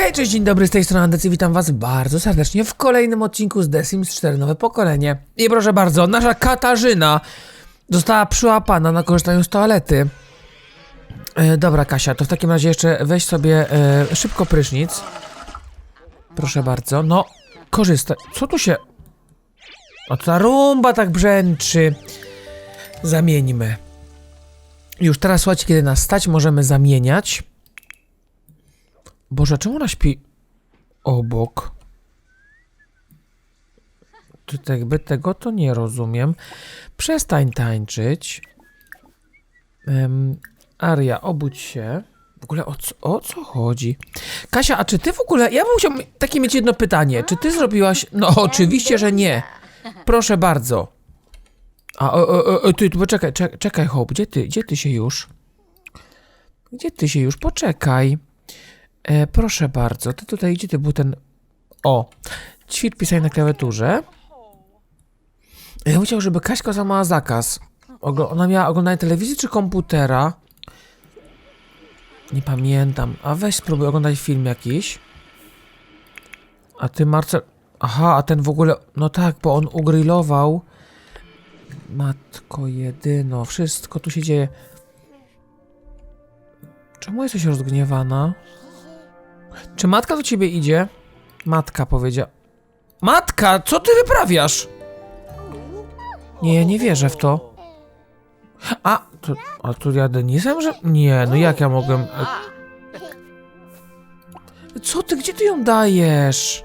Hej, cześć, dzień dobry, z tej strony Andecy, witam was bardzo serdecznie w kolejnym odcinku z The Sims 4 Nowe Pokolenie. I proszę bardzo, nasza Katarzyna została przyłapana na korzystaniu z toalety. E, dobra, Kasia, to w takim razie jeszcze weź sobie e, szybko prysznic. Proszę bardzo, no, korzystaj. Co tu się... O, ta rumba tak brzęczy. Zamieńmy. Już teraz, słuchajcie, kiedy nas stać, możemy zamieniać. Boże, czemu ona śpi obok? Czy jakby tego to nie rozumiem. Przestań tańczyć. Em, Aria, obudź się. W ogóle o co, o co chodzi? Kasia, a czy ty w ogóle... Ja bym chciał takie mieć jedno pytanie. Czy ty zrobiłaś... No oczywiście, że nie. Proszę bardzo. A, o, o, o, ty, ty, poczekaj, czekaj, czekaj, Hope, gdzie ty, gdzie ty się już? Gdzie ty się już? Poczekaj. E, proszę bardzo, to tutaj, gdzie ty był ten... O, ćwicz pisanie na klawiaturze. Ja chciał, żeby Kaśka złamała zakaz. Ogl- ona miała oglądanie telewizji czy komputera? Nie pamiętam. A weź spróbuj oglądać film jakiś. A ty, Marcel... Aha, a ten w ogóle... No tak, bo on ugrillował... Matko jedyno, wszystko tu się dzieje. Czemu jesteś rozgniewana? Czy matka do ciebie idzie? Matka powiedziała. Matka, co ty wyprawiasz? Nie, ja nie wierzę w to. A, to, a tu ja Denisem, że... Nie, no jak ja mogłem... Co ty, gdzie ty ją dajesz?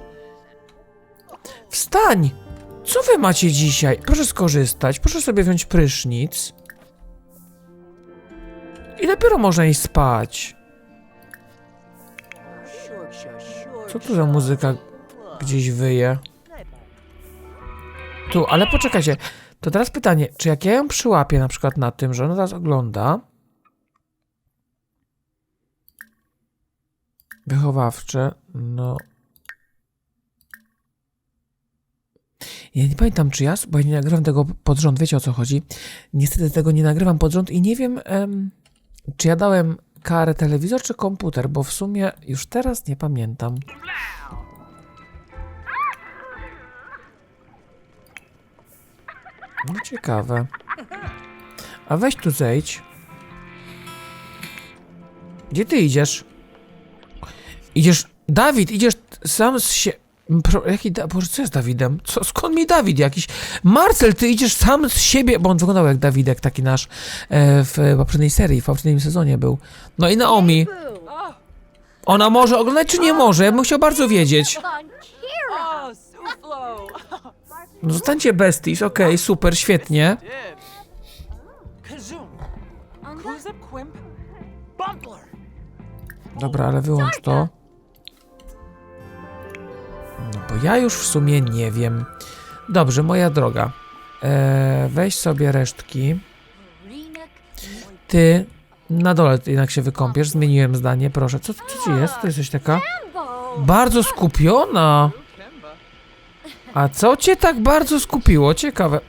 Wstań! Co wy macie dzisiaj? Proszę skorzystać, proszę sobie wziąć prysznic. I dopiero można iść spać. Co tu za muzyka gdzieś wyje? Tu, ale poczekajcie. To teraz pytanie, czy jak ja ją przyłapię na przykład na tym, że ona nas ogląda... Wychowawcze, no... Ja nie pamiętam czy ja, bo ja nie nagrywam tego pod rząd, wiecie o co chodzi. Niestety tego nie nagrywam pod rząd i nie wiem, em, czy ja dałem karę telewizor czy komputer, bo w sumie już teraz nie pamiętam. No ciekawe. A weź tu zejdź. Gdzie ty idziesz? Idziesz... Dawid, idziesz sam z się... Pro, jaki da... Boże, co jest Dawidem? Co, skąd mi Dawid jakiś? Marcel, ty idziesz sam z siebie, bo on wyglądał jak Dawidek, taki nasz e, w poprzedniej serii, w poprzednim sezonie był. No i Naomi. Ona może oglądać, czy nie może? Ja bym chciał bardzo wiedzieć. No zostańcie besties, okej, super, świetnie. Dobra, ale wyłącz to. Bo ja już w sumie nie wiem. Dobrze, moja droga. E, weź sobie resztki. Ty na dole jednak się wykąpiesz. Zmieniłem zdanie, proszę. Co, co ci jest? To jesteś taka bardzo skupiona. A co cię tak bardzo skupiło? Ciekawe.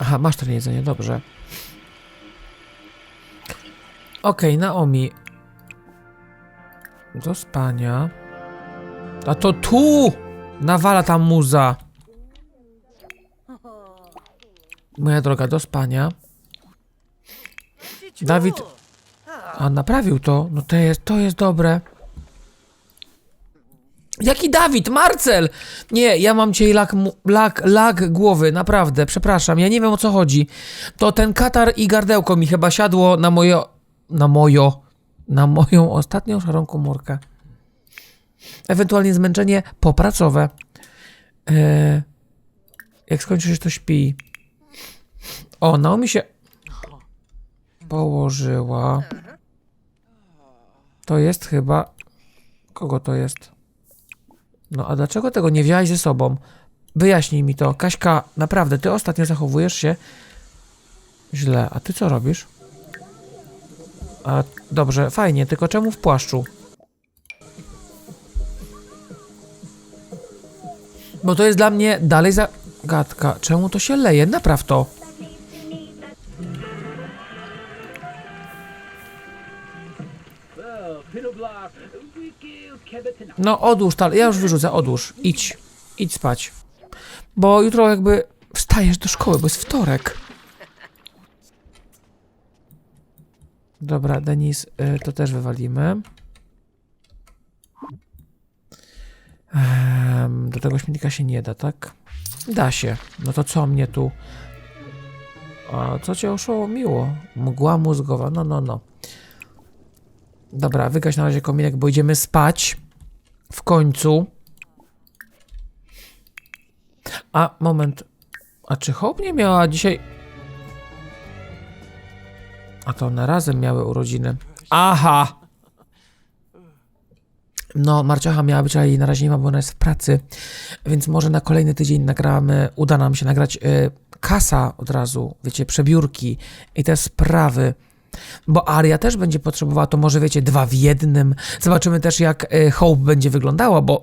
Aha, masz to jedzenie, dobrze. Okej, Naomi. Do spania. A to tu! Nawala tam muza. Moja droga, do spania. Dawid. A naprawił to? No to jest, to jest dobre. Jaki Dawid? Marcel! Nie, ja mam dzisiaj lag, mu- lag, lag głowy, naprawdę, przepraszam, ja nie wiem o co chodzi. To ten katar i gardełko mi chyba siadło na moje, na mojo, na moją ostatnią szarą komórkę. Ewentualnie zmęczenie popracowe. E, jak skończysz, to śpi. O, Naomi się położyła. To jest chyba... Kogo to jest? No a dlaczego tego nie wziąłeś ze sobą? Wyjaśnij mi to. Kaśka, naprawdę, ty ostatnio zachowujesz się źle. A ty co robisz? A, dobrze, fajnie, tylko czemu w płaszczu? Bo to jest dla mnie dalej zagadka. Czemu to się leje? Napraw to. No odłóż, tal, ja już wyrzucę, odłóż. Idź, idź spać. Bo jutro jakby wstajesz do szkoły, bo jest wtorek. Dobra, Denis, y, to też wywalimy. Do tego śmietnika się nie da, tak? Da się. No to co mnie tu... A co cię oszołomiło? Mgła mózgowa, no, no, no. Dobra, wygaś na razie kominek, bo idziemy spać. W końcu. A, moment. A czy Hope nie miała dzisiaj... A to one razem miały urodziny. Aha! No, Marciocha miała być, ale jej na razie nie ma, bo ona jest w pracy. Więc może na kolejny tydzień nagramy, uda nam się nagrać y, kasa od razu, wiecie, przebiórki i te sprawy. Bo Aria też będzie potrzebowała, to może wiecie, dwa w jednym. Zobaczymy też, jak y, Hope będzie wyglądała, bo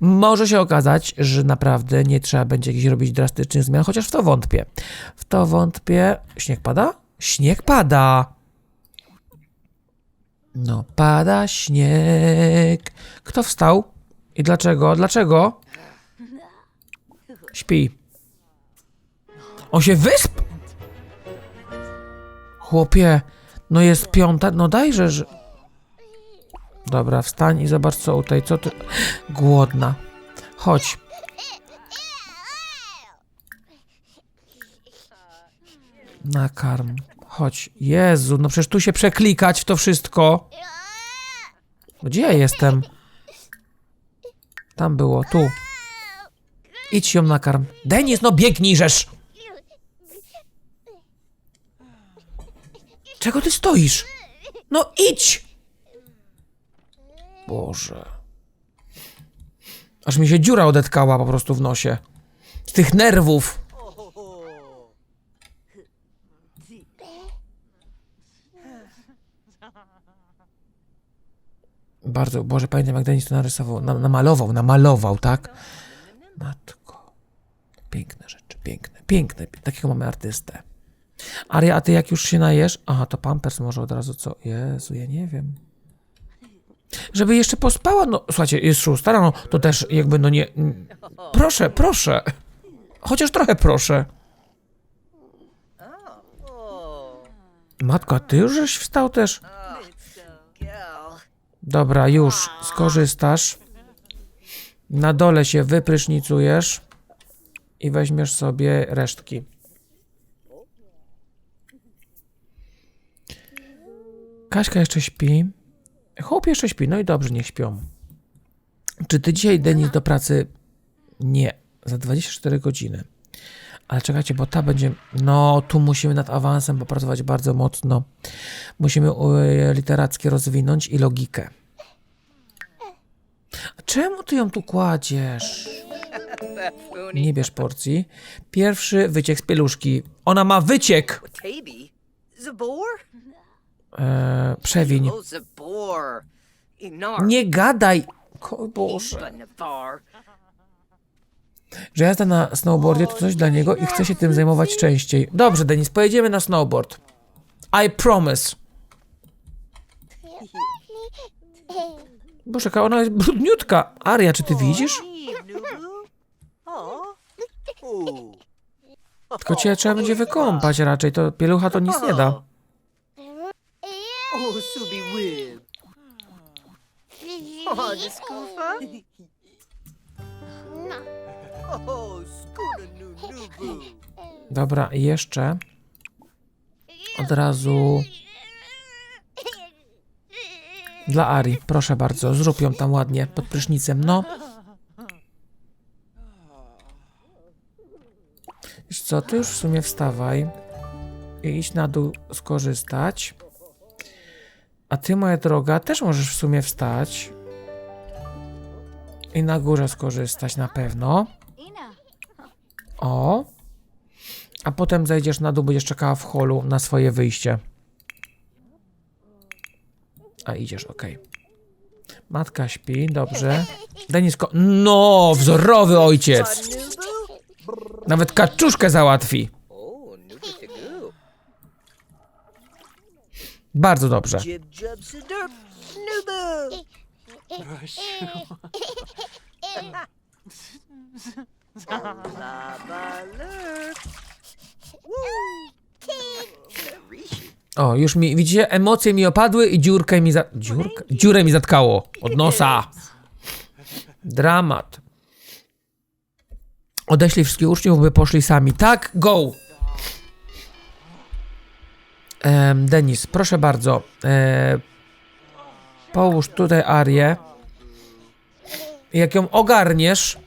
może się okazać, że naprawdę nie trzeba będzie jakichś robić drastycznych zmian, chociaż w to wątpię. W to wątpię. Śnieg pada? Śnieg pada! No, pada śnieg. Kto wstał? I dlaczego? Dlaczego? Śpi. On się wysp? Chłopie, no jest piąta, no dajże, że... Dobra, wstań i zobacz co u tej, co ty... Głodna. Chodź. Nakarm. Chodź. Jezu, no przecież tu się przeklikać w to wszystko. Gdzie ja jestem? Tam było, tu. Idź ją nakarm. Denis, no biegnij, żeż! Czego ty stoisz? No idź! Boże. Aż mi się dziura odetkała po prostu w nosie. Z tych nerwów. Bardzo, Boże, pamiętam jak Denis to narysował, nam, namalował, namalował, tak? Matko. Piękne rzeczy, piękne, piękne. Takiego mamy artystę. Aria, a ty jak już się najesz? Aha, to Pampers może od razu co? Jezu, ja nie wiem. Żeby jeszcze pospała, no słuchajcie, jest szósta rano, to też jakby no nie... Proszę, proszę. Chociaż trochę proszę. Matko, ty już żeś wstał też? Dobra, już skorzystasz. Na dole się wyprysznicujesz i weźmiesz sobie resztki. Kaśka jeszcze śpi. Hope jeszcze śpi, no i dobrze, niech śpią. Czy ty dzisiaj, Denis, do pracy? Nie, za 24 godziny. Ale czekajcie, bo ta będzie. No, tu musimy nad awansem popracować bardzo mocno. Musimy e, literackie rozwinąć i logikę. Czemu ty ją tu kładziesz? Nie bierz porcji. Pierwszy wyciek z pieluszki. Ona ma wyciek! Taby? Zabor? E, przewiń. Nie gadaj! Ko Boże. Że jazda na snowboardzie to coś dla niego i chce się tym zajmować częściej. Dobrze, Denis, pojedziemy na snowboard. I promise. Boże, jaka ona jest brudniutka. Aria, czy ty widzisz? Tylko cię trzeba będzie wykąpać raczej, to pielucha to nic nie da. Dobra, i jeszcze od razu dla Ari, proszę bardzo, zrób ją tam ładnie pod prysznicem, no. Wiesz co, ty już w sumie wstawaj i idź na dół skorzystać. A ty, moja droga, też możesz w sumie wstać i na górze skorzystać na pewno. O. A potem zejdziesz na dół, będziesz czekała w holu na swoje wyjście. A idziesz, okej. Matka śpi, dobrze. Denisko. No, wzorowy ojciec. Nawet kaczuszkę załatwi. Bardzo dobrze. O, już mi, widzicie, emocje mi opadły i dziurkę mi za... Dziurkę? Dziurę mi zatkało od nosa. Dramat. Odeślij wszystkich uczniów, by poszli sami. Tak, go! Denis, proszę bardzo. E, połóż tutaj Arię. Jak ją ogarniesz,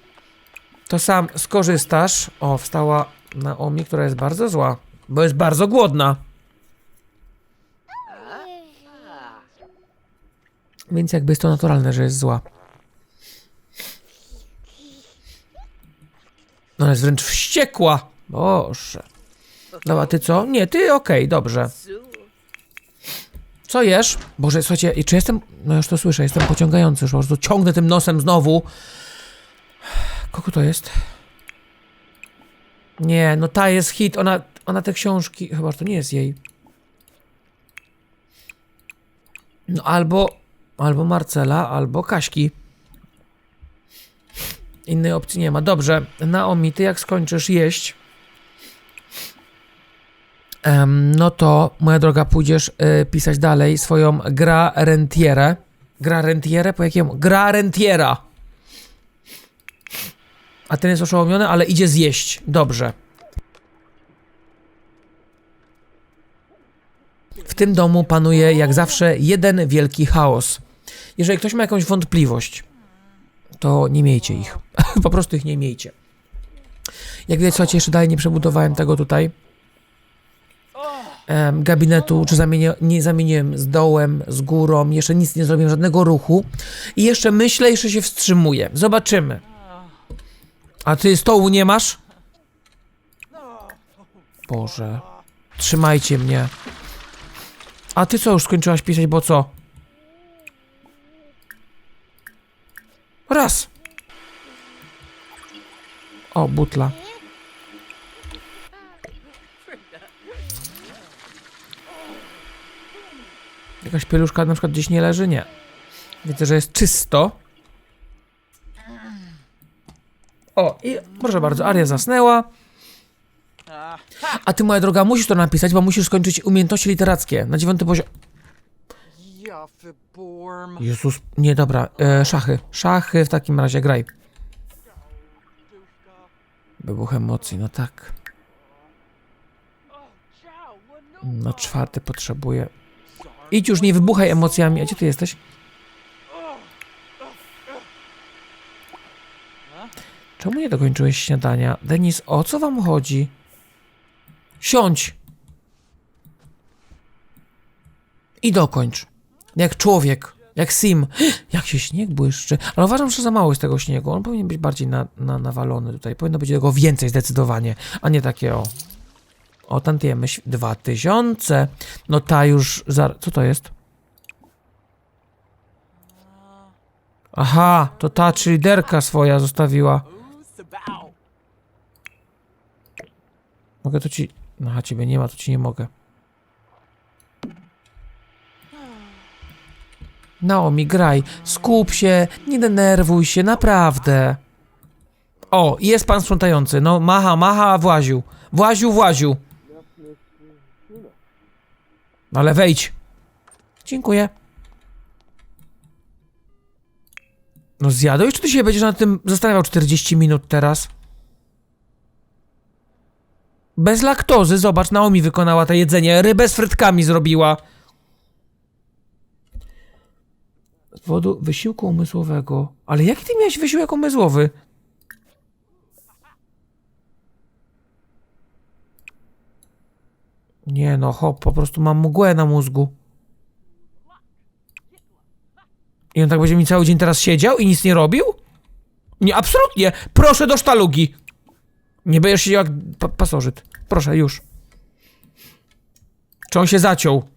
to sam skorzystasz. O, wstała Naomi, która jest bardzo zła, bo jest bardzo głodna. Więc jakby jest to naturalne, że jest zła. No jest wręcz wściekła. Boże. Dobra, ty co? Nie, ty okej, dobrze. Co jesz? Boże, słuchajcie, czy jestem... No już to słyszę, jestem pociągający, już po prostu ciągnę tym nosem znowu. Kogo to jest? Nie, no ta jest hit, ona, ona te książki... Chyba, że to nie jest jej. No albo, albo Marcela, albo Kaśki. Innej opcji nie ma. Dobrze, Naomi, ty jak skończysz jeść, no to, moja droga, pójdziesz y, pisać dalej swoją gra rentierę. Gra rentierę? Po jakiemu? Gra rentiera. A ten jest oszołomiony, ale idzie zjeść. Dobrze. W tym domu panuje jak zawsze jeden wielki chaos. Jeżeli ktoś ma jakąś wątpliwość, to nie miejcie ich. po prostu ich nie miejcie. Jak widać, słuchajcie, jeszcze dalej nie przebudowałem tego tutaj gabinetu, czy zamienię, nie zamieniłem z dołem, z górą, jeszcze nic nie zrobiłem, żadnego ruchu. I jeszcze myślę, jeszcze się wstrzymuję. Zobaczymy. A ty stołu nie masz? Boże. Trzymajcie mnie. A ty co już skończyłaś pisać, bo co? Raz. O, butla. Jakaś pieluszka na przykład gdzieś nie leży? Nie. Widzę, że jest czysto. O, i proszę bardzo, Aria zasnęła. A ty, moja droga, musisz to napisać, bo musisz skończyć umiejętności literackie na dziewiątym poziomie. Jezus, nie, dobra, e, szachy. Szachy w takim razie, graj. Wybuch emocji, no tak. No czwarty potrzebuję. Idź już, nie wybuchaj emocjami. A gdzie ty jesteś? Czemu nie dokończyłeś śniadania? Denis, o co wam chodzi? Siądź! I dokończ. Jak człowiek. Jak sim. Jak się śnieg błyszczy. Ale uważam, że za mało jest tego śniegu. On powinien być bardziej na, na, nawalony tutaj. Powinno być tego więcej zdecydowanie, a nie takie o. O, tantiemy. Dwa tysiące. No ta już... Zar... Co to jest? Aha, to ta liderka swoja zostawiła. Mogę to ci... Aha, ciebie nie ma, to ci nie mogę. Naomi, graj. Skup się, nie denerwuj się, naprawdę. O, jest pan sprzątający. No, macha, macha, właził. Właził, właził. No, ale wejdź. Dziękuję. No zjadłeś, czy ty się będziesz nad tym zastanawiał 40 minut teraz? Bez laktozy, zobacz, Naomi wykonała to jedzenie. Rybę z frytkami zrobiła. Z powodu wysiłku umysłowego. Ale jaki ty miałeś wysiłek umysłowy? Nie no, hop, po prostu mam mgłę na mózgu. I on tak będzie mi cały dzień teraz siedział i nic nie robił? Nie, absolutnie. Proszę do sztalugi. Nie będziesz siedział jak pa pasożyt. Proszę, już. Czy on się zaciął?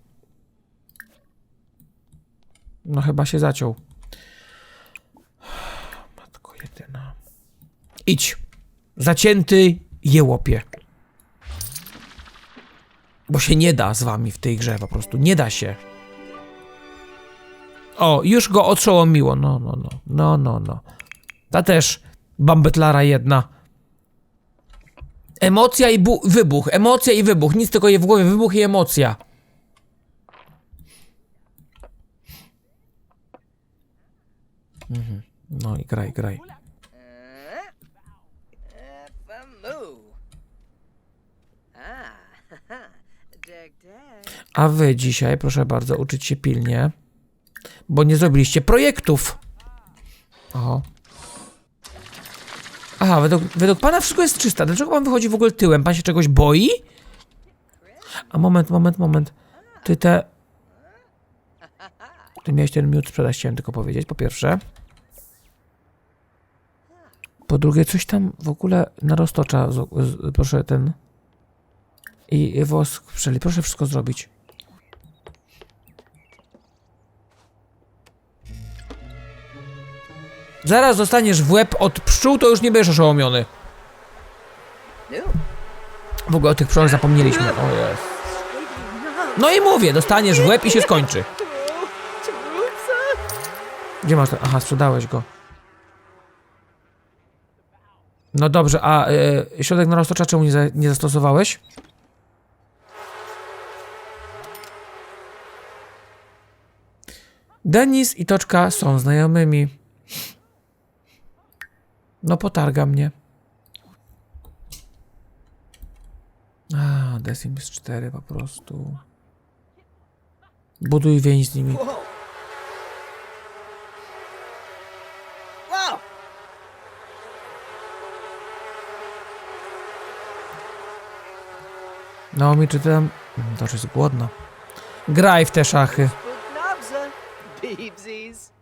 No chyba się zaciął. Matko jedyna. Idź. Zacięty jełopie. Bo się nie da z wami w tej grze po prostu. Nie da się. O, już go otrzołomiło. No, no, no. No, no, no. Ta też bambetlara jedna. Emocja i bu- wybuch. Emocja i wybuch. Nic tylko je w głowie. Wybuch i emocja. Mhm. No i graj, graj. A wy dzisiaj, proszę bardzo, uczyć się pilnie, bo nie zrobiliście projektów. Oho. Aha, według, według pana wszystko jest czyste. Dlaczego pan wychodzi w ogóle tyłem? Pan się czegoś boi? A moment, moment, moment. Ty te... Ty miałeś ten miód sprzedać, chciałem tylko powiedzieć, po pierwsze. Po drugie, coś tam w ogóle na roztocza, z, z, proszę ten... I wosk przeli, proszę wszystko zrobić. Zaraz dostaniesz w łeb od pszczół, to już nie będziesz oszołomiony. W ogóle o tych pszczołach zapomnieliśmy. O jest. No i mówię, dostaniesz w łeb i się skończy. Gdzie masz ten? Aha, sprzedałeś go. No dobrze, a y, środek na roztocza czemu nie, za, nie zastosowałeś? Denis i Toczka są znajomymi. No potarga mnie. A, The Sims 4 po prostu. Buduj więź z nimi. Naomi, czy tam... To jest głodna. Graj w te szachy.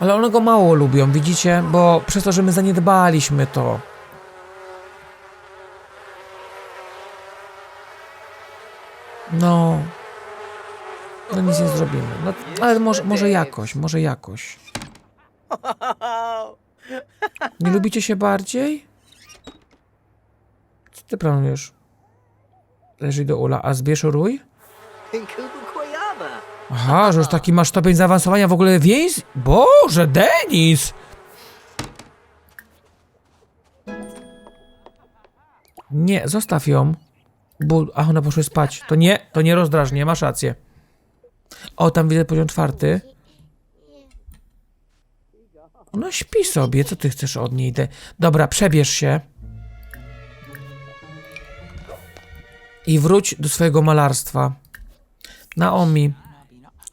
Ale one go mało lubią, widzicie? Bo przez to, że my zaniedbaliśmy to. No. No nic nie zrobimy. No, ale może, może jakoś, może jakoś. Nie lubicie się bardziej? Co ty planujesz? Leży do ula, a zbierz rój? Aha, że już taki masz stopień zaawansowania w ogóle więź? Boże, Denis! Nie, zostaw ją. Bo, a ona poszła spać. To nie, to nie rozdrażnie, masz rację. O, tam widzę poziom czwarty. No śpi sobie, co ty chcesz od niej? De- Dobra, przebierz się. I wróć do swojego malarstwa. Naomi,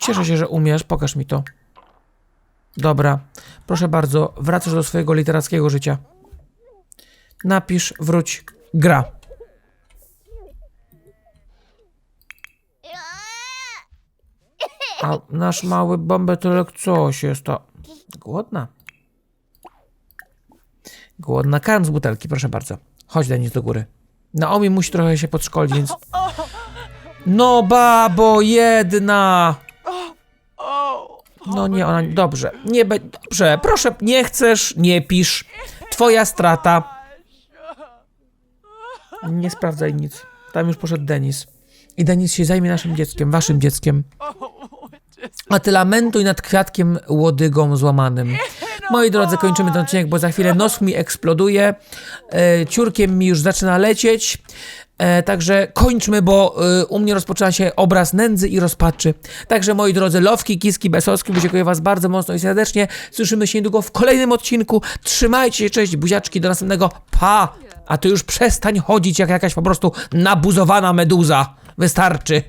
cieszę się, że umiesz, pokaż mi to. Dobra, proszę bardzo, wracasz do swojego literackiego życia. Napisz, wróć, gra. A nasz mały bąbelek coś jest to. Głodna. Głodna. Karm z butelki, proszę bardzo. Chodź, Denis, do góry. Naomi musi trochę się podszkolić, więc... No, babo, jedna! No nie, ona... Dobrze, nie be... Dobrze, proszę, nie chcesz, nie pisz. Twoja strata. Nie sprawdzaj nic. Tam już poszedł Denis. I Denis się zajmie naszym dzieckiem, waszym dzieckiem. A ty lamentuj nad kwiatkiem łodygą złamanym. Moi drodzy, kończymy ten odcinek, bo za chwilę nos mi eksploduje. E, ciurkiem mi już zaczyna lecieć. E, także kończmy, bo e, u mnie rozpoczyna się obraz nędzy i rozpaczy. Także moi drodzy, lowki, kiski, besowski, dziękuję was bardzo mocno i serdecznie. Słyszymy się niedługo w kolejnym odcinku. Trzymajcie się, cześć, buziaczki, do następnego. Pa! A ty już przestań chodzić jak jakaś po prostu nabuzowana meduza. Wystarczy.